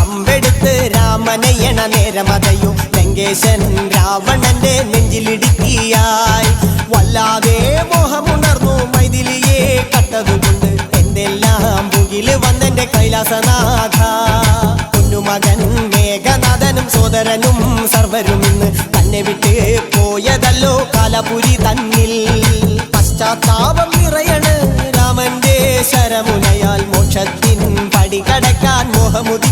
അമ്പെടുത്ത് രാമനയണ നേരമതയും ലങ്കേശൻ രാവണന്റെ നെഞ്ചിലിടുക്കിയായി. വല്ലാതെ മോഹമുണർന്നു മൈതിലിയെ കട്ടതുകൊണ്ട് എന്തെല്ലാം മുകിൽ വന്നെന്റെ കൈലാസനാഥ. കുഞ്ഞുമകൻ മേഘനാഥനും സോദരനും സർവരും ഇന്ന് തന്നെ വിട്ട് പോയതല്ലോ കാലപുരി തന്നിൽ. പശ്ചാത്താപം നിറയണ് രാമന്റെ ശരമുനയാൽ മോക്ഷത്തിൻ പടികടക്കാൻ മോഹമുതി